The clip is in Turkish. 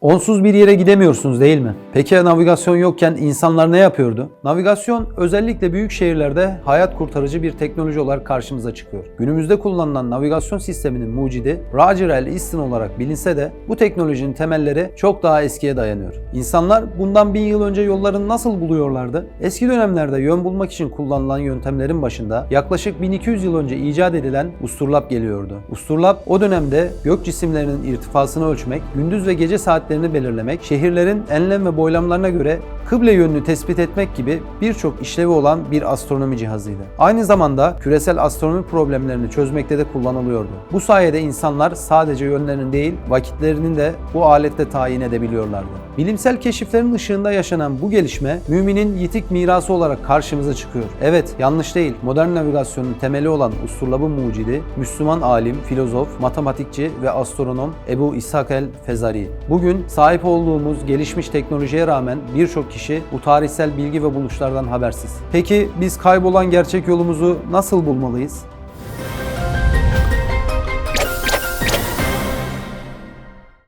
Onsuz bir yere gidemiyorsunuz değil mi? Peki navigasyon yokken insanlar ne yapıyordu? Navigasyon özellikle büyük şehirlerde hayat kurtarıcı bir teknoloji olarak karşımıza çıkıyor. Günümüzde kullanılan navigasyon sisteminin mucidi Roger L. Easton olarak bilinse de bu teknolojinin temelleri çok daha eskiye dayanıyor. İnsanlar bundan bin yıl önce yollarını nasıl buluyorlardı? Eski dönemlerde yön bulmak için kullanılan yöntemlerin başında yaklaşık 1200 yıl önce icat edilen usturlap geliyordu. Usturlap o dönemde gök cisimlerinin irtifasını ölçmek, gündüz ve gece saatlerini belirlemek, şehirlerin enlem ve boylamlarına göre kıble yönünü tespit etmek gibi birçok işlevi olan bir astronomi cihazıydı. Aynı zamanda küresel astronomi problemlerini çözmekte de kullanılıyordu. Bu sayede insanlar sadece yönlerini değil, vakitlerini de bu alette tayin edebiliyorlardı. Bilimsel keşiflerin ışığında yaşanan bu gelişme müminin yitik mirası olarak karşımıza çıkıyor. Evet, yanlış değil. Modern navigasyonun temeli olan usturlabın mucidi, Müslüman alim, filozof, matematikçi ve astronom Ebu İshak el-Fezari. Bugün sahip olduğumuz gelişmiş teknolojiye rağmen birçok kişi bu tarihsel bilgi ve buluşlardan habersiz. Peki biz kaybolan gerçek yolumuzu nasıl bulmalıyız?